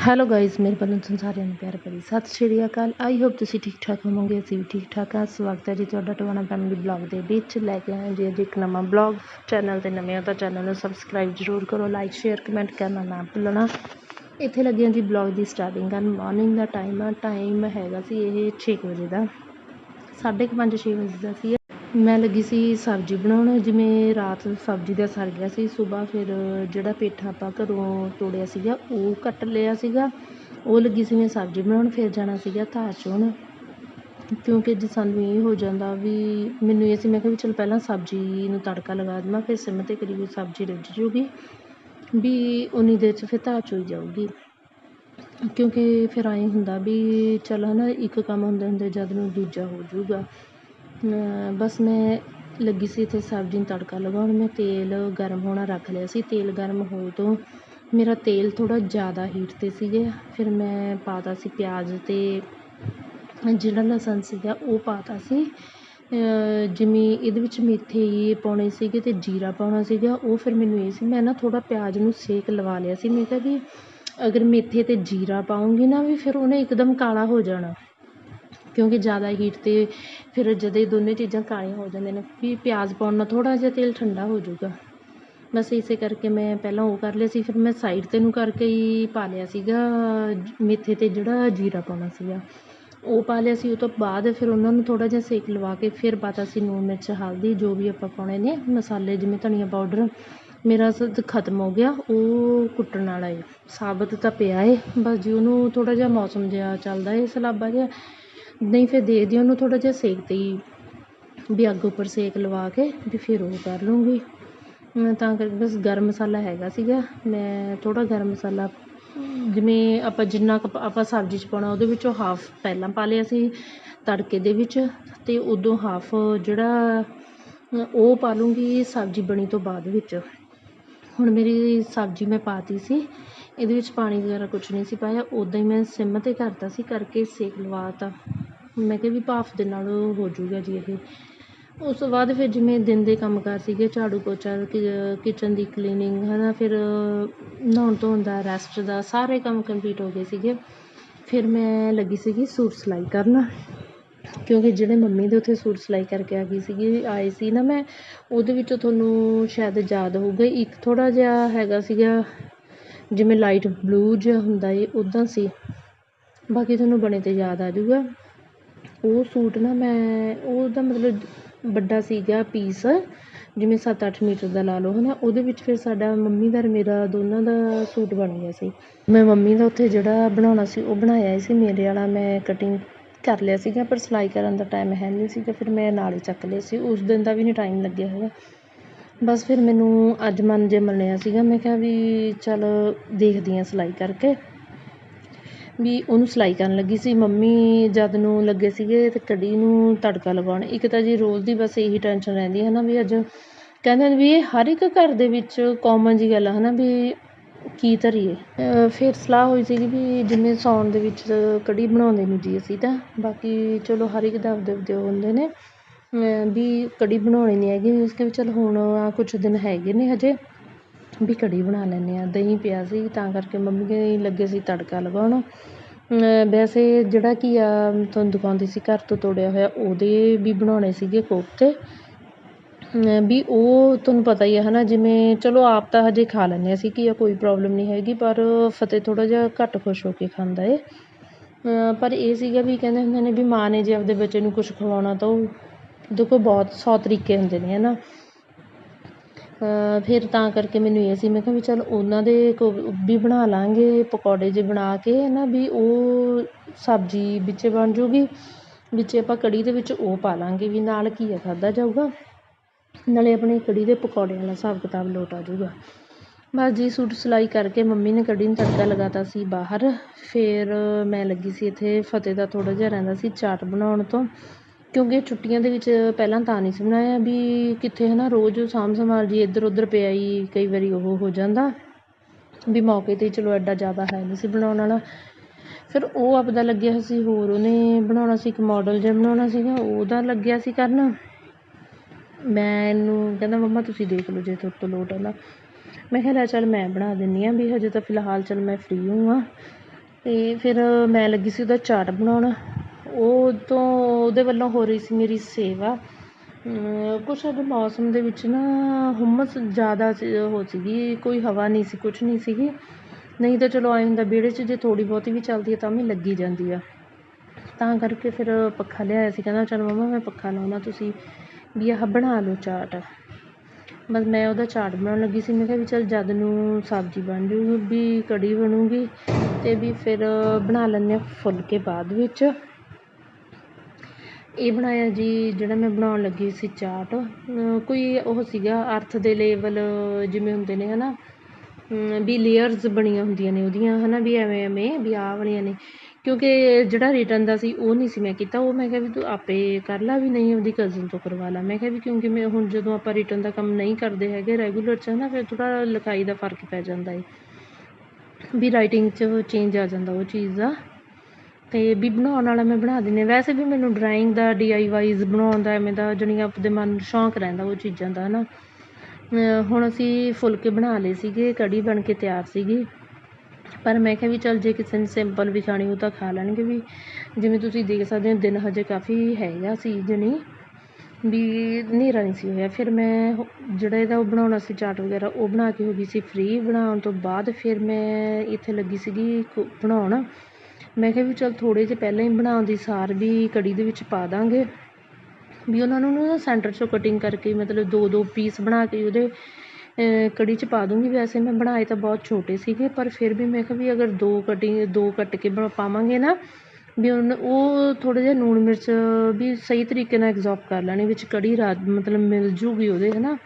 Hello guys ਮੇਰੇ ਵੱਲੋਂ ਤੁਹਾਨੂੰ ਸਾਰਿਆਂ ਨੂੰ ਪਿਆਰ ਭਰੀ ਸਤਿ ਸ਼੍ਰੀ ਅਕਾਲ। ਆਈ ਹੋਪ ਤੁਸੀਂ ਠੀਕ ਠਾਕ ਹੋਵੋਗੇ, ਅਸੀਂ ਵੀ ਠੀਕ ਠਾਕ ਹਾਂ। ਸਵਾਗਤ ਹੈ ਜੀ ਤੁਹਾਡਾ ਟਵਾਣਾ ਫੈਮਿਲੀ ਬਲੌਗ ਦੇ ਵਿੱਚ। ਲੈ ਕੇ ਆਏ ਹਾਂ ਜੀ ਅੱਜ ਇੱਕ ਨਵਾਂ ਬਲੌਗ ਚੈਨਲ ਤੇ ਨਵੇਂ ਹੋ ਤਾਂ ਚੈਨਲ ਨੂੰ ਸਬਸਕ੍ਰਾਈਬ ਜ਼ਰੂਰ ਕਰੋ ਲਾਈਕ ਸ਼ੇਅਰ ਕਮੈਂਟ ਕਰਨਾ ਨਾ ਭੁੱਲਣਾ। ਇੱਥੇ ਲੱਗੇ ਹਾਂ ਜੀ ਬਲੌਗ ਦੀ ਸਟਾਰਟਿੰਗ ਕਰਨ ਮਾਰਨਿੰਗ ਦਾ ਟਾਈਮ ਆ। ਟਾਈਮ ਹੈਗਾ ਸੀ ਇਹ 6 ਵਜੇ ਦਾ। ਸਾਢੇ ਕੁ ਪੰਜ 6 ਵਜੇ ਦਾ ਸੀ। ਮੈਂ ਲੱਗੀ ਸੀ ਸਬਜ਼ੀ ਬਣਾਉਣ, ਜਿਵੇਂ ਰਾਤ ਸਬਜ਼ੀ ਦਾ ਸਰ ਗਿਆ ਸੀ ਸਵੇਰ ਫਿਰ ਜਿਹੜਾ ਪੇਠਾ ਆਪਾਂ ਘਰੋਂ ਤੋੜਿਆ ਸੀਗਾ, ਉਹ ਕੱਟ ਲਿਆ ਸੀਗਾ। ਉਹ ਲੱਗੀ ਸੀ ਮੈਂ ਸਬਜ਼ੀ ਬਣਾਉਣ, ਫਿਰ ਜਾਣਾ ਸੀਗਾ ਧਾਰ ਚੋਣ। ਕਿਉਂਕਿ ਜੇ ਸਾਨੂੰ ਇਹ ਹੋ ਜਾਂਦਾ ਵੀ ਮੈਨੂੰ ਇਹ ਸੀ, ਮੈਂ ਕਿਹਾ ਵੀ ਚਲ ਪਹਿਲਾਂ ਸਬਜ਼ੀ ਨੂੰ ਤੜਕਾ ਲਗਾ ਦੇਵਾਂ, ਫਿਰ ਸਿਮ 'ਤੇ ਕਰੀ ਹੋਈ ਸਬਜ਼ੀ ਰਿੱਝ ਜੂਗੀ, ਵੀ ਉਨੀ ਦੇਰ 'ਚ ਫਿਰ ਧਾਰ ਚੋਈ ਜਾਊਗੀ। ਕਿਉਂਕਿ ਫਿਰ ਐਂ ਹੁੰਦਾ ਵੀ ਚਲ ਹੈ ਨਾ ਇੱਕ ਕੰਮ ਹੁੰਦੇ ਹੁੰਦੇ ਜਦ ਨੂੰ ਦੂਜਾ ਹੋ ਜਾਊਗਾ ਬਸ ਮੈਂ ਲੱਗੀ ਸੀ ਇੱਥੇ ਸਬਜ਼ੀ ਨੂੰ ਤੜਕਾ ਲਗਾਉਣ, ਮੈਂ ਤੇਲ ਗਰਮ ਹੋਣਾ ਰੱਖ ਲਿਆ ਸੀ। ਤੇਲ ਗਰਮ ਹੋ ਤੋਂ ਮੇਰਾ ਤੇਲ ਥੋੜ੍ਹਾ ਜ਼ਿਆਦਾ ਹੀਟ 'ਤੇ ਸੀਗੇ ਫਿਰ ਮੈਂ ਪਾਤਾ ਸੀ ਪਿਆਜ਼ ਅਤੇ ਜਿਹੜਾ ਲਸਣ ਸੀਗਾ ਉਹ ਪਾ ਤਾ ਸੀ ਜਿਵੇਂ ਇਹਦੇ ਵਿੱਚ ਮੇਥੇ ਪਾਉਣੇ ਸੀਗੇ ਅਤੇ ਜੀਰਾ ਪਾਉਣਾ ਸੀਗਾ, ਉਹ ਫਿਰ ਮੈਨੂੰ ਇਹ ਸੀ, ਮੈਂ ਨਾ ਥੋੜ੍ਹਾ ਪਿਆਜ਼ ਨੂੰ ਸੇਕ ਲਵਾ ਲਿਆ ਸੀ। ਮੈਂ ਕਿਹਾ ਵੀ ਅਗਰ ਮੇਥੇ ਅਤੇ ਜੀਰਾ ਪਾਉਂਗੀ ਨਾ ਵੀ ਫਿਰ ਉਹਨੇ ਇੱਕਦਮ ਕਾਲਾ ਹੋ ਜਾਣਾ। ਕਿਉਂਕਿ ਜ਼ਿਆਦਾ ਹੀਟ 'ਤੇ ਫਿਰ ਜਦੋਂ ਇਹ ਦੋਨੇ ਚੀਜ਼ਾਂ ਕਾਲੀਆਂ ਹੋ ਜਾਂਦੀਆਂ ਨੇ, ਵੀ ਪਿਆਜ਼ ਪਾਉਣ ਨਾਲ ਥੋੜ੍ਹਾ ਜਿਹਾ ਤੇਲ ਠੰਡਾ ਹੋ ਜਾਊਗਾ। ਬਸ ਇਸੇ ਕਰਕੇ ਮੈਂ ਪਹਿਲਾਂ ਉਹ ਕਰ ਲਿਆ ਸੀ, ਫਿਰ ਮੈਂ ਸਾਈਡ 'ਤੇ ਨੂੰ ਕਰਕੇ ਹੀ ਪਾ ਲਿਆ ਸੀਗਾ, ਮੇਥੇ 'ਤੇ ਜਿਹੜਾ ਜੀਰਾ ਪਾਉਣਾ ਸੀਗਾ। ਉਹ ਪਾ ਲਿਆ ਸੀ, ਉਹ ਤੋਂ ਬਾਅਦ ਫਿਰ ਉਹਨਾਂ ਨੂੰ ਥੋੜ੍ਹਾ ਜਿਹਾ ਸੇਕ ਲਵਾ ਕੇ ਫਿਰ ਪਾਤਾ ਸੀ ਲੂਣ ਮਿਰਚ, ਹਲਦੀ, ਜੋ ਵੀ ਆਪਾਂ ਪਾਉਣੇ ਨੇ, ਮਸਾਲੇ ਜਿਵੇਂ ਧਨੀਆ ਪਾਊਡਰ ਮੇਰਾ ਸ ਖਤਮ ਹੋ ਗਿਆ, ਉਹ ਕੁੱਟਣ ਵਾਲਾ ਏ। ਸਾਬਤ ਤਾਂ ਪਿਆ ਏ, ਬਸ ਜੀ ਉਹਨੂੰ ਥੋੜ੍ਹਾ ਜਿਹਾ ਮੌਸਮ ਜਿਹਾ ਚੱਲਦਾ ਏ, ਸਲਾਬਾ ਜਿਹਾ। ਨਹੀਂ, ਫਿਰ ਦੇਖਦੀ ਉਹਨੂੰ ਥੋੜ੍ਹਾ ਜਿਹਾ ਸੇਕ 'ਤੇ ਹੀ, ਵੀ ਅੱਗ ਉੱਪਰ ਸੇਕ ਲਵਾ ਕੇ ਵੀ ਫਿਰ ਉਹ ਕਰ ਲੂੰਗੀ ਤਾਂ ਕਰਕੇ ਬਸ ਗਰਮ ਮਸਾਲਾ ਹੈਗਾ ਸੀਗਾ। ਮੈਂ ਥੋੜ੍ਹਾ ਗਰਮ ਮਸਾਲਾ, ਜਿਵੇਂ ਆਪਾਂ ਜਿੰਨਾ ਕੁ ਆਪਾਂ ਸਬਜ਼ੀ 'ਚ ਪਾਉਣਾ, ਉਹਦੇ ਵਿੱਚੋਂ ਹਾਫ ਪਹਿਲਾਂ ਪਾ ਲਿਆ ਸੀ, ਤੜਕੇ ਦੇ ਵਿੱਚ ਅਤੇ ਉਦੋਂ ਹਾਫ ਜਿਹੜਾ ਉਹ ਪਾ ਲੂੰਗੀ ਸਬਜ਼ੀ ਬਣੀ ਤੋਂ ਬਾਅਦ ਵਿੱਚ। ਹੁਣ ਮੇਰੀ ਸਬਜ਼ੀ ਮੈਂ ਪਾਤੀ ਸੀ, ਇਹਦੇ ਵਿੱਚ ਪਾਣੀ ਵਗੈਰਾ ਕੁਛ ਨਹੀਂ ਸੀ ਪਾਇਆ ਉੱਦਾਂ ਹੀ ਮੈਂ ਸਿਮ 'ਤੇ ਕਰਤਾ ਸੀ, ਕਰਕੇ ਸੇਕ ਲਵਾ ਤਾ ਮੈਂ ਕਿਹਾ ਵੀ ਭਾਫ਼ ਦੇ ਨਾਲ ਹੋ ਜਾਊਗਾ ਜੀ ਇਹ। ਉਸ ਤੋਂ ਬਾਅਦ ਫਿਰ ਜਿਵੇਂ ਦਿਨ ਦੇ ਕੰਮ ਕਾਰ ਸੀਗੇ, ਝਾੜੂ ਪੋਚਾ, ਕਿ ਕਿਚਨ ਦੀ ਕਲੀਨਿੰਗ ਹੈ ਨਾ ਫਿਰ ਨਹਾਉਣ ਧੋਣ ਦਾ ਰੈਸਟ ਦਾ ਸਾਰੇ ਕੰਮ ਕੰਪਲੀਟ ਹੋ ਗਏ ਸੀਗੇ। ਫਿਰ ਮੈਂ ਲੱਗੀ ਸੀਗੀ ਸੂਟ ਸਿਲਾਈ ਕਰਨ, ਕਿਉਂਕਿ ਜਿਹੜੇ ਮੰਮੀ ਦੇ ਉੱਥੇ ਸੂਟ ਸਿਲਾਈ ਕਰਕੇ ਆ ਗਈ ਸੀਗੀ, ਆਏ ਸੀ ਨਾ ਮੈਂ, ਉਹਦੇ ਵਿੱਚੋਂ ਤੁਹਾਨੂੰ ਸ਼ਾਇਦ ਯਾਦ ਹੋਊਗਾ, ਇੱਕ ਥੋੜ੍ਹਾ ਜਿਹਾ ਹੈਗਾ ਸੀਗਾ, ਜਿਵੇਂ ਲਾਈਟ ਬਲੂ ਜਿਹਾ ਹੁੰਦਾ ਏ ਉੱਦਾਂ ਸੀ। ਬਾਕੀ ਤੁਹਾਨੂੰ ਬਣੇ 'ਤੇ ਯਾਦ ਆ ਜਾਊਗਾ। ਉਹ ਸੂਟ ਨਾ ਮੈਂ, ਉਹਦਾ ਮਤਲਬ ਵੱਡਾ ਸੀਗਾ ਪੀਸ, ਜਿਵੇਂ 7-8 ਮੀਟਰ ਦਾ ਲਾ ਲਓ ਹੈ ਨਾ ਉਹਦੇ ਵਿੱਚ ਫਿਰ ਸਾਡਾ ਮੰਮੀ ਦਾ ਮੇਰਾ ਦੋਨਾਂ ਦਾ ਸੂਟ ਬਣ ਗਿਆ ਸੀ। ਮੈਂ ਮੰਮੀ ਦਾ ਉੱਥੇ ਜਿਹੜਾ ਬਣਾਉਣਾ ਸੀ, ਉਹ ਬਣਾਇਆ ਸੀ ਮੇਰੇ ਵਾਲਾ, ਮੈਂ ਕਟਿੰਗ ਕਰ ਲਿਆ ਸੀਗਾ, ਪਰ ਸਿਲਾਈ ਕਰਨ ਦਾ ਟਾਈਮ ਹੈ ਨਹੀਂ ਸੀਗਾ, ਫਿਰ ਮੈਂ ਨਾਲ ਹੀ ਚੱਕ ਲਿਆ ਸੀ। ਉਸ ਦਿਨ ਦਾ ਵੀ ਨਹੀਂ ਟਾਈਮ ਲੱਗਿਆ ਹੈਗਾ। ਬਸ ਫਿਰ ਮੈਨੂੰ ਅੱਜ ਮਨ ਜੇ ਮੰਨਿਆ ਸੀਗਾ, ਮੈਂ ਕਿਹਾ ਵੀ ਚੱਲ ਦੇਖਦੀ ਹਾਂ ਸਿਲਾਈ ਕਰਕੇ। ਵੀ ਉਹਨੂੰ ਸਿਲਾਈ ਕਰਨ ਲੱਗੀ ਸੀ। ਮੰਮੀ ਜਦ ਨੂੰ ਲੱਗੇ ਸੀਗੇ ਤੇ ਕੜੀ ਨੂੰ ਤੜਕਾ ਲਗਾਉਣ। ਇੱਕ ਤਾਂ ਜੀ ਰੋਜ਼ ਦੀ ਬਸ ਇਹੀ ਟੈਨਸ਼ਨ ਰਹਿੰਦੀ ਹੈ ਨਾ ਵੀ ਅੱਜ ਕਹਿੰਦੇ ਨੇ ਵੀ ਇਹ ਹਰ ਇੱਕ ਘਰ ਦੇ ਵਿੱਚ ਕੋਮਨ ਜਿਹੀ ਗੱਲ ਹੈ ਨਾ ਵੀ ਕੀ ਧਰੀਏ। ਫਿਰ ਸਲਾਹ ਹੋਈ ਸੀਗੀ ਵੀ ਜਿਵੇਂ ਸਾਉਣ ਦੇ ਵਿੱਚ ਕੜੀ ਬਣਾਉਂਦੇ ਨਹੀਂ ਜੀ ਅਸੀਂ ਤਾਂ। ਬਾਕੀ ਚਲੋ ਹਰ ਇੱਕ ਦਾ ਆਪਦੇ ਆਪਦੇ ਹੁੰਦੇ ਨੇ। ਵੀ ਕੜੀ ਬਣਾਉਣੀ ਨਹੀਂ ਹੈਗੀ। ਉਸ ਕੇ ਵੀ ਚਲ ਹੁਣ ਆ ਕੁਛ ਦਿਨ ਹੈਗੇ ਨੇ ਹਜੇ। ਵੀ ਕੜੀ ਬਣਾ ਲੈਂਦੇ ਹਾਂ, ਦਹੀਂ ਪਿਆ ਸੀ, ਤਾਂ ਕਰਕੇ ਮੰਮੀ ਲੱਗੇ ਸੀ ਤੜਕਾ ਲਗਾਉਣ। ਵੈਸੇ ਜਿਹੜਾ ਘੀਆ ਤੁਹਾਨੂੰ ਦਿਖਾਉਂਦੀ ਸੀ ਘਰ ਤੋਂ ਤੋੜਿਆ ਹੋਇਆ, ਉਹਦੇ ਵੀ ਬਣਾਉਣੇ ਸੀਗੇ ਕੋਫਤੇ। ਵੀ ਉਹ ਤੁਹਾਨੂੰ ਪਤਾ ਹੀ ਆ ਹੈ ਨਾ ਜਿਵੇਂ ਚਲੋ ਆਪ ਤਾਂ ਹਜੇ ਖਾ ਲੈਂਦੇ ਅਸੀਂ ਘੀਆ ਕੋਈ ਪ੍ਰੋਬਲਮ ਨਹੀਂ ਹੈਗੀ, ਪਰ ਫਤਿਹ ਥੋੜ੍ਹਾ ਜਿਹਾ ਘੱਟ ਖੁਸ਼ ਹੋ ਕੇ ਖਾਂਦਾ ਏ। ਪਰ ਇਹ ਸੀਗਾ ਵੀ ਕਹਿੰਦੇ ਹੁੰਦੇ ਨੇ ਵੀ ਮਾਂ ਨੇ ਜੇ ਆਪਦੇ ਬੱਚੇ ਨੂੰ ਕੁਛ ਖਵਾਉਣਾ ਤਾਂ ਉਹ ਦੇਖੋ ਬਹੁਤ ਸੌ ਤਰੀਕੇ ਹੁੰਦੇ ਨੇ ਹੈ ਨਾ ਫਿਰ ਤਾਂ ਕਰਕੇ ਮੈਨੂੰ ਇਹ ਸੀ, ਮੈਂ ਕਿਹਾ ਵੀ ਚੱਲ ਉਹਨਾਂ ਦੇ ਕੋ ਵੀ ਬਣਾ ਲਵਾਂਗੇ ਪਕੌੜੇ ਜਿਹੇ ਬਣਾ ਕੇ ਨਾ, ਵੀ ਉਹ ਸਬਜ਼ੀ ਵਿੱਚ ਬਣ ਜੂਗੀ, ਵਿੱਚ ਆਪਾਂ ਕੜੀ ਦੇ ਵਿੱਚ ਉਹ ਪਾ ਲਵਾਂਗੇ ਵੀ ਨਾਲ ਘੀਆ ਖਾਧਾ ਜਾਊਗਾ। ਨਾਲੇ ਆਪਣੇ ਕੜੀ ਦੇ ਪਕੌੜਿਆਂ ਵਾਲਾ ਹਿਸਾਬ ਕਿਤਾਬ ਲੋਟ ਆ ਜੂਗਾ। ਬਸ ਜੀ, ਸੂਟ ਸਿਲਾਈ ਕਰਕੇ ਮੰਮੀ ਨੇ ਕੜੀ ਨੂੰ ਤੜਕਾ ਲਗਾਤਾ ਸੀ ਬਾਹਰ। ਫਿਰ ਮੈਂ ਲੱਗੀ ਸੀ ਇੱਥੇ, ਫਤਿਹ ਦਾ ਥੋੜ੍ਹਾ ਜਿਹਾ ਰਹਿੰਦਾ ਸੀ ਚਾਟ ਬਣਾਉਣ ਤੋਂ। ਕਿਉਂਕਿ ਛੁੱਟੀਆਂ ਦੇ ਵਿੱਚ ਪਹਿਲਾਂ ਤਾਂ ਨਹੀਂ ਸੀ ਬਣਾਇਆ ਵੀ ਕਿੱਥੇ ਹੈ ਨਾ ਰੋਜ਼ ਸਾਂਭ ਸੰਭਾਲ ਜੀ ਇੱਧਰ ਉੱਧਰ ਪਿਆ ਹੀ, ਕਈ ਵਾਰੀ ਉਹ ਹੋ ਜਾਂਦਾ। ਵੀ ਮੌਕੇ 'ਤੇ ਚਲੋ ਐਡਾ ਜ਼ਿਆਦਾ ਹੈ ਨਹੀਂ ਸੀ ਬਣਾਉਣ ਵਾਲਾ। ਫਿਰ ਉਹ ਆਪਦਾ ਲੱਗਿਆ ਸੀ, ਹੋਰ ਉਹਨੇ ਬਣਾਉਣਾ ਸੀ, ਇੱਕ ਮੋਡਲ ਜਿਹਾ ਬਣਾਉਣਾ ਸੀਗਾ, ਉਹਦਾ ਲੱਗਿਆ ਸੀ ਕਰਨ। ਮੈਨੂੰ ਕਹਿੰਦਾ, ਮੰਮਾ, ਤੁਸੀਂ ਦੇਖ ਲਓ ਜੇ ਤੁਹਾਡੇ ਤੋਂ ਲੋਟ ਆਉਂਦਾ ਮੈਂ ਕਿਹਾ, ਲੈ ਚੱਲ ਮੈਂ ਬਣਾ ਦਿੰਦੀ ਹਾਂ ਵੀ ਹਜੇ ਤਾਂ ਫਿਲਹਾਲ ਚੱਲ ਮੈਂ ਫਰੀ ਹੂੰ ਆ। ਤੇ ਫਿਰ ਮੈਂ ਲੱਗੀ ਸੀ ਉਹਦਾ ਚਾਟ ਬਣਾਉਣ। ਉਹ ਤੋਂ ਉਹਦੇ ਵੱਲੋਂ ਹੋ ਰਹੀ ਸੀ ਮੇਰੀ ਸੇਵਾ। ਕੁਛ ਅੱਜ ਮੌਸਮ ਦੇ ਵਿੱਚ ਨਾ ਹੁੰਮਸ ਜ਼ਿਆਦਾ ਸੀ ਉਹ ਸੀਗੀ, ਕੋਈ ਹਵਾ ਨਹੀਂ ਸੀ, ਕੁਛ ਨਹੀਂ ਸੀਗੀ। ਨਹੀਂ ਤਾਂ ਚਲੋ ਐਂ ਹੁੰਦਾ ਵਿਹੜੇ 'ਚ ਜੇ ਥੋੜ੍ਹੀ ਬਹੁਤੀ ਵੀ ਚੱਲਦੀ ਹੈ ਤਾਂ ਵੀ ਲੱਗੀ ਜਾਂਦੀ ਆ। ਤਾਂ ਕਰਕੇ ਫਿਰ ਪੱਖਾ ਲਿਆਇਆ ਸੀ, ਕਹਿੰਦਾ ਚਲ ਮੰਮਾ ਮੈਂ ਪੱਖਾ ਲਾਉਣਾ ਤੁਸੀਂ ਵੀ ਆਹ ਬਣਾ ਲਓ ਚਾਟ। ਬਸ ਮੈਂ ਉਹਦਾ ਚਾਟ ਬਣਾਉਣ ਲੱਗੀ ਸੀ, ਮੈਂ ਕਿਹਾ ਵੀ ਚਲ ਜਦ ਨੂੰ ਸਬਜ਼ੀ ਬਣ ਜੂਗੀ, ਵੀ ਕੜੀ ਬਣੂਗੀ ਅਤੇ ਵੀ ਫਿਰ ਬਣਾ ਲੈਂਦੇ ਹਾਂ ਫੁਲਕੇ ਬਾਅਦ ਵਿੱਚ। ਇਹ ਬਣਾਇਆ ਜੀ, ਜਿਹੜਾ ਮੈਂ ਬਣਾਉਣ ਲੱਗੀ ਸੀ ਚਾਟ ਕੋਈ ਉਹ ਸੀਗਾ ਅਰਥ ਦੇ ਲੇਵਲ ਜਿਵੇਂ ਹੁੰਦੇ ਨੇ ਹੈ ਨਾ ਵੀ ਲੇਅਰਸ ਬਣੀਆਂ ਹੁੰਦੀਆਂ ਨੇ ਉਹਦੀਆਂ ਹੈ ਨਾ ਵੀ ਐਵੇਂ ਐਵੇਂ, ਵੀ ਆਹ ਬਣੀਆਂ ਨੇ। ਕਿਉਂਕਿ ਜਿਹੜਾ ਰਿਟਰਨ ਦਾ ਸੀ, ਉਹ ਨਹੀਂ ਸੀ ਮੈਂ ਕੀਤਾ। ਉਹ ਮੈਂ ਕਿਹਾ ਵੀ ਤੂੰ ਆਪੇ ਕਰ ਲਾ ਵੀ ਨਹੀਂ, ਉਹਦੀ ਕਜ਼ਨ ਤੋਂ ਕਰਵਾ ਲਾ। ਮੈਂ ਕਿਹਾ ਵੀ ਕਿਉਂਕਿ ਮੈਂ ਹੁਣ ਜਦੋਂ ਆਪਾਂ ਰਿਟਰਨ ਦਾ ਕੰਮ ਨਹੀਂ ਕਰਦੇ ਹੈਗੇ ਰੈਗੂਲਰ 'ਚ ਹੈ ਨਾ ਫਿਰ ਥੋੜ੍ਹਾ ਲਿਖਾਈ ਦਾ ਫ਼ਰਕ ਪੈ ਜਾਂਦਾ ਹੈ ਵੀ ਰਾਈਟਿੰਗ 'ਚ ਚੇਂਜ ਆ ਜਾਂਦਾ ਉਹ ਚੀਜ਼ ਦਾ। ਅਤੇ ਵੀ ਬਣਾਉਣ ਵਾਲਾ ਮੈਂ ਬਣਾ ਦਿੰਦੀ ਵੈਸੇ ਵੀ ਮੈਨੂੰ ਡਰਾਇੰਗ ਦਾ ਡੀ ਆਈ ਵਾਈਜ਼ ਬਣਾਉਣ ਦਾ ਐਵੇਂ ਦਾ ਜਾਣੀ ਆਪਦੇ ਮਨ ਨੂੰ ਸ਼ੌਂਕ ਰਹਿੰਦਾ, ਉਹ ਚੀਜ਼ਾਂ ਦਾ ਹੈ ਨਾ ਹੁਣ ਅਸੀਂ ਫੁਲਕੇ ਬਣਾ ਲਏ ਸੀਗੇ, ਕੜੀ ਬਣ ਕੇ ਤਿਆਰ ਸੀਗੀ। ਪਰ ਮੈਂ ਕਿਹਾ ਵੀ ਚੱਲ ਜੇ ਕਿਸੇ ਨੇ ਸਿੰਪਲ ਵੀ ਖਾਣੀ, ਉਹ ਤਾਂ ਖਾ ਲੈਣਗੇ ਵੀ। ਜਿਵੇਂ ਤੁਸੀਂ ਦੇਖ ਸਕਦੇ ਹੋ, ਦਿਨ ਹਜੇ ਕਾਫੀ ਹੈਗਾ ਸੀ ਜਾਣੀ ਵੀ ਹਨੇਰਾ ਨਹੀਂ ਸੀ ਹੋਇਆ। ਫਿਰ ਮੈਂ ਜਿਹੜਾ ਇਹਦਾ ਉਹ ਬਣਾਉਣਾ ਸੀ ਚਾਟ ਵਗੈਰਾ, ਉਹ ਬਣਾ ਕੇ ਹੋ ਗਈ ਸੀ ਫ੍ਰੀ ਬਣਾਉਣ ਤੋਂ ਬਾਅਦ ਫਿਰ ਮੈਂ ਇੱਥੇ ਲੱਗੀ ਸੀਗੀ ਬਣਾਉਣ। ਮੈਂ ਕਿਹਾ ਵੀ ਚੱਲ ਥੋੜ੍ਹੇ ਜਿਹੇ ਪਹਿਲਾਂ ਹੀ ਬਣਾਉਣ ਦੀ ਸਾਰ ਵੀ ਕੜੀ ਦੇ ਵਿੱਚ ਪਾ ਦਾਂਗੇ। ਵੀ ਉਹਨਾਂ ਨੂੰ ਨਾ ਸੈਂਟਰ 'ਚੋਂ ਕਟਿੰਗ ਕਰਕੇ ਮਤਲਬ ਦੋ ਦੋ ਪੀਸ ਬਣਾ ਕੇ ਉਹਦੇ ਕੜੀ 'ਚ ਪਾ ਦੂੰਗੀ। ਵੈਸੇ ਮੈਂ ਬਣਾਏ ਤਾਂ ਬਹੁਤ ਛੋਟੇ ਸੀਗੇ, ਪਰ ਫਿਰ ਵੀ ਮੈਂ ਕਿਹਾ ਵੀ ਅਗਰ ਦੋ ਕਟਿੰਗ ਦੋ ਕੱਟ ਕੇ ਬ, ਪਾਵਾਂਗੇ ਨਾ, ਵੀ ਉਹ ਥੋੜ੍ਹਾ ਜਿਹਾ ਲੂਣ ਮਿਰਚ ਵੀ ਸਹੀ ਤਰੀਕੇ ਨਾਲ ਐਗਜ਼ੋਬ ਕਰ ਲੈਣੀ, ਵਿੱਚ ਕੜੀ ਰਾਤ ਮਤਲਬ ਮਿਲ ਜੂਗੀ ਉਹਦੇ ਹੈ ਨਾ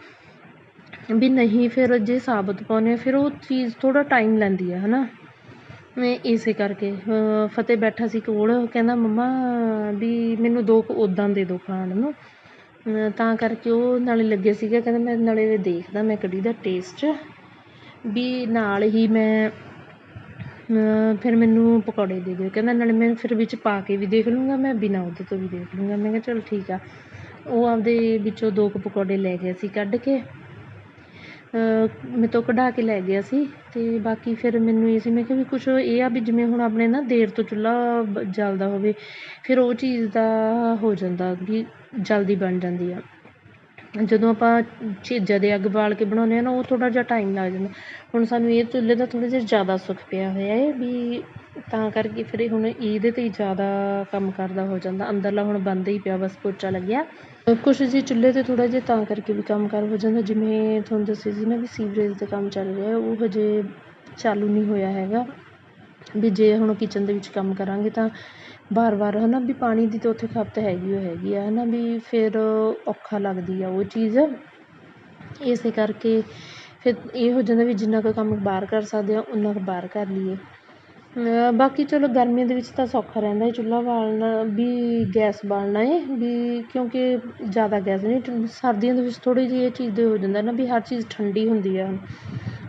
ਵੀ ਨਹੀਂ ਫਿਰ ਜੇ ਸਾਬਤ ਪਾਉਂਦੇ ਹਾਂ ਫਿਰ ਉਹ ਚੀਜ਼ ਥੋੜ੍ਹਾ ਟਾਈਮ ਲੈਂਦੀ ਹੈ ਹੈ ਨਾ ਮੈਂ ਇਸੇ ਕਰਕੇ ਫਤਿਹ ਬੈਠਾ ਸੀ ਕੋਲ, ਕਹਿੰਦਾ, ਮੰਮਾ, ਵੀ ਮੈਨੂੰ ਦੋ ਕੁ ਉੱਦਾਂ ਦੇ ਦਿਓ ਖਾਣ ਨੂੰ। ਤਾਂ ਕਰਕੇ ਉਹ ਨਾਲੇ ਲੱਗਿਆ ਸੀਗਾ, ਕਹਿੰਦਾ, ਮੈਂ ਨਾਲੇ ਦੇਖਦਾ, ਮੈਂ ਕੜੀ ਦਾ ਟੇਸਟ ਵੀ ਨਾਲ ਹੀ ਮੈਂ ਫਿਰ ਮੈਨੂੰ ਪਕੌੜੇ ਦੇ ਦਿਓ। ਕਹਿੰਦਾ, ਨਾਲੇ ਮੈਂ ਫਿਰ ਵਿੱਚ ਪਾ ਕੇ ਵੀ ਦੇਖ ਲੂੰਗਾ, ਮੈਂ ਬਿਨਾਂ ਉਹਦੇ ਤੋਂ ਵੀ ਦੇਖ ਲੂੰਗਾ। ਮੈਂ ਕਿਹਾ, ਚਲ ਠੀਕ ਆ। ਉਹ ਆਪਦੇ ਵਿੱਚੋਂ ਦੋ ਕੁ ਪਕੌੜੇ ਲੈ ਗਿਆ ਸੀ ਕੱਢ ਕੇ ਮੇਰੇ ਤੋਂ ਕਢਾ ਕੇ ਲੈ ਗਿਆ ਸੀ ਅਤੇ ਬਾਕੀ ਫਿਰ ਮੈਨੂੰ ਇਹ ਸੀ, ਮੈਂ ਕਿਹਾ ਵੀ ਕੁਛ ਇਹ ਆ ਵੀ ਜਿਵੇਂ ਹੁਣ ਆਪਣੇ ਨਾ ਦੇਰ ਤੋਂ ਚੁੱਲ੍ਹਾ ਜਲਦਾ ਹੋਵੇ, ਫਿਰ ਉਹ ਚੀਜ਼ ਦਾ ਹੋ ਜਾਂਦਾ ਵੀ ਜਲਦੀ ਬਣ ਜਾਂਦੀ ਆ। ਜਦੋਂ ਆਪਾਂ ਛੇਜਾਂ ਦੇ ਅੱਗ ਬਾਲ ਕੇ ਬਣਾਉਂਦੇ ਹਾਂ ਨਾ, ਉਹ ਥੋੜ੍ਹਾ ਜਿਹਾ ਟਾਈਮ ਲੱਗ ਜਾਂਦਾ। ਹੁਣ ਸਾਨੂੰ ਇਹ ਚੁੱਲ੍ਹੇ ਦਾ ਥੋੜ੍ਹਾ ਜਿਹਾ ਜ਼ਿਆਦਾ ਸੁੱਖ ਪਿਆ ਹੋਇਆ ਹੈ ਵੀ ਤਾਂ ਕਰਕੇ ਫਿਰ ਹੁਣ ਇਹਦੇ 'ਤੇ ਹੀ ਜ਼ਿਆਦਾ ਕੰਮ ਕਰਦਾ ਹੋ ਜਾਂਦਾ। ਅੰਦਰਲਾ ਹੁਣ ਬੰਦ ਹੀ ਪਿਆ, ਬਸ ਪੋਚਾ ਲੱਗਿਆ। ਕੁਛ ਜੀ ਚੁੱਲ੍ਹੇ 'ਤੇ ਥੋੜ੍ਹਾ ਜਿਹਾ ਤਾਂ ਕਰਕੇ ਵੀ ਕੰਮ ਕਾਰ ਹੋ ਜਾਂਦਾ, ਜਿਵੇਂ ਤੁਹਾਨੂੰ ਦੱਸਿਆ ਸੀ ਨਾ ਵੀ ਸੀਵਰੇਜ 'ਤੇ ਕੰਮ ਚੱਲ ਰਿਹਾ, ਉਹ ਹਜੇ ਚਾਲੂ ਨਹੀਂ ਹੋਇਆ ਹੈਗਾ। ਵੀ ਜੇ ਹੁਣ ਕਿਚਨ ਦੇ ਵਿੱਚ ਕੰਮ ਕਰਾਂਗੇ ਤਾਂ ਵਾਰ ਵਾਰ ਹੈ ਨਾ ਵੀ ਪਾਣੀ ਦੀ ਤਾਂ ਉੱਥੇ ਖਪਤ ਹੈਗੀ ਓ ਹੈਗੀ ਆ ਹੈ ਨਾ ਵੀ ਫਿਰ ਔਖਾ ਲੱਗਦੀ ਆ ਉਹ ਚੀਜ਼। ਇਸੇ ਕਰਕੇ ਫਿਰ ਇਹ ਹੋ ਜਾਂਦਾ ਵੀ ਜਿੰਨਾ ਕੁ ਕੰਮ ਬਾਹਰ ਕਰ ਸਕਦੇ ਹਾਂ ਉਨਾ ਕੁ ਬਾਹਰ ਕਰ ਲਈਏ। ਬਾਕੀ ਚਲੋ ਗਰਮੀਆਂ ਦੇ ਵਿੱਚ ਤਾਂ ਸੌਖਾ ਰਹਿੰਦਾ ਹੈ ਚੁੱਲ੍ਹਾ ਬਾਲਣਾ, ਵੀ ਗੈਸ ਬਾਲਣਾ ਹੈ, ਵੀ ਕਿਉਂਕਿ ਜ਼ਿਆਦਾ ਗੈਸ ਨਹੀਂ ਸਰਦੀਆਂ ਦੇ ਵਿੱਚ ਥੋੜ੍ਹੀ ਜਿਹੀ ਇਹ ਚੀਜ਼ ਦੇ ਹੋ ਜਾਂਦਾ ਨਾ ਵੀ ਹਰ ਚੀਜ਼ ਠੰਡੀ ਹੁੰਦੀ ਆ।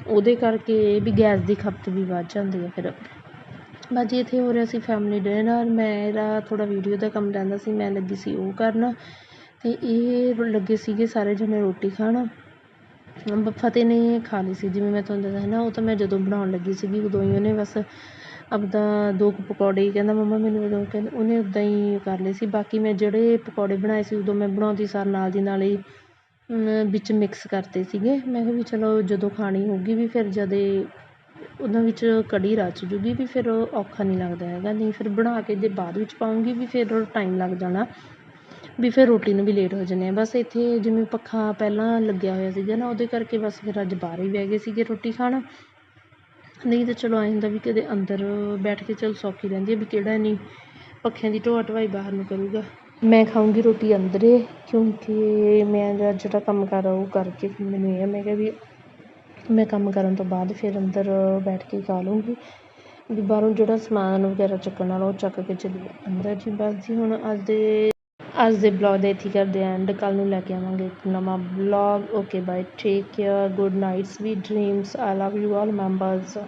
ਉਹਦੇ ਕਰਕੇ ਵੀ ਗੈਸ ਦੀ ਖਪਤ ਵੀ ਵੱਧ ਜਾਂਦੀ ਹੈ ਫਿਰ। ਬਸ ਜੀ ਇੱਥੇ ਹੋ ਰਿਹਾ ਸੀ ਫੈਮਿਲੀ ਡਿਨਰ ਮੇਰਾ ਥੋੜ੍ਹਾ ਵੀਡੀਓ ਦਾ ਕੰਮ ਰਹਿੰਦਾ ਸੀ, ਮੈਂ ਲੱਗੀ ਸੀ ਉਹ ਕਰਨ ਅਤੇ ਇਹ ਲੱਗੇ ਸੀਗੇ ਸਾਰੇ ਜਣੇ ਰੋਟੀ ਖਾਣ। ਫਤਿਹ ਨੇ ਖਾ ਲਈ ਸੀ, ਜਿਵੇਂ ਮੈਂ ਤੁਹਾਨੂੰ ਦੱਸਿਆ ਨਾ, ਉਹ ਤਾਂ ਮੈਂ ਜਦੋਂ ਬਣਾਉਣ ਲੱਗੀ ਸੀਗੀ ਉਦੋਂ ਹੀ ਉਹਨੇ ਬਸ ਆਪਦਾ ਦੋ ਕੁ ਪਕੌੜੇ ਕਹਿੰਦਾ ਮੰਮਾ ਮੈਨੂੰ ਉਦੋਂ ਕਹਿੰਦੇ, ਉਹਨੇ ਉੱਦਾਂ ਹੀ ਕਰ ਲਏ ਸੀ। ਬਾਕੀ ਮੈਂ ਜਿਹੜੇ ਪਕੌੜੇ ਬਣਾਏ ਸੀ ਉਦੋਂ ਮੈਂ ਬਣਾਉਂਦੀ ਸਾਰ ਨਾਲ ਦੀ ਨਾਲ ਹੀ ਵਿੱਚ ਮਿਕਸ ਕਰਤੇ ਸੀਗੇ। ਮੈਂ ਕਿਹਾ ਵੀ ਚਲੋ ਜਦੋਂ ਖਾਣੀ ਹੋਊਗੀ ਵੀ ਫਿਰ ਜਦੇ ਉਹਨਾਂ ਵਿੱਚ ਕੜੀ ਰਚ ਜੂਗੀ ਵੀ ਫਿਰ ਔਖਾ ਨਹੀਂ ਲੱਗਦਾ ਹੈਗਾ। ਨਹੀਂ ਫਿਰ ਬਣਾ ਕੇ ਜੇ ਬਾਅਦ ਵਿੱਚ ਪਾਉਂਗੀ ਵੀ ਫਿਰ ਟਾਈਮ ਲੱਗ ਜਾਣਾ, ਵੀ ਫਿਰ ਰੋਟੀ ਨੂੰ ਵੀ ਲੇਟ ਹੋ ਜਾਂਦੇ ਹਾਂ ਬਸ ਇੱਥੇ ਜਿਵੇਂ ਪੱਖਾ ਪਹਿਲਾਂ ਲੱਗਿਆ ਹੋਇਆ ਸੀਗਾ ਨਾ, ਉਹਦੇ ਕਰਕੇ ਬਸ ਫਿਰ ਅੱਜ ਬਾਹਰ ਹੀ ਬਹਿ ਗਏ ਸੀਗੇ ਰੋਟੀ ਖਾਣ। ਨਹੀਂ ਤਾਂ ਚਲੋ ਐਂ ਹੁੰਦਾ ਵੀ ਕਦੇ ਅੰਦਰ ਬੈਠ ਕੇ ਚਲ ਸੌਖੀ ਰਹਿੰਦੀ ਹੈ ਵੀ ਕਿਹੜਾ ਨਹੀਂ, ਪੱਖਿਆਂ ਦੀ ਢੋਆ ਢਵਾਈ ਬਾਹਰ ਨੂੰ ਕਰੂਗਾ। ਮੈਂ ਖਾਊਂਗੀ ਰੋਟੀ ਅੰਦਰੇ, ਕਿਉਂਕਿ ਮੈਂ ਜਿਹੜਾ ਕੰਮ ਕਰ, ਉਹ ਕਰਕੇ ਮੈਨੂੰ ਇਹ ਮੈਂ ਕਿਹਾ ਵੀ ਮੈਂ ਕੰਮ ਕਰਨ ਤੋਂ ਬਾਅਦ ਫਿਰ ਅੰਦਰ ਬੈਠ ਕੇ ਖਾ ਲੂੰਗੀ ਵੀ ਬਾਹਰੋਂ ਜਿਹੜਾ ਸਮਾਨ ਵਗੈਰਾ ਚੱਕਣ ਵਾਲਾ ਉਹ ਚੱਕ ਕੇ ਚਲੀ ਅੰਦਰ ਜੀ ਬਸ ਜੀ ਹੁਣ ਅੱਜ ਦੇ ਅੱਜ ਦੇ ਬਲੋਗ ਦੇ ਇੱਥੇ ਕਰਦੇ ਐਂਡ ਕੱਲ੍ਹ ਨੂੰ ਲੈ ਕੇ ਆਵਾਂਗੇ ਇੱਕ ਨਵਾਂ vlog okay bye take care good night sweet dreams I love you all members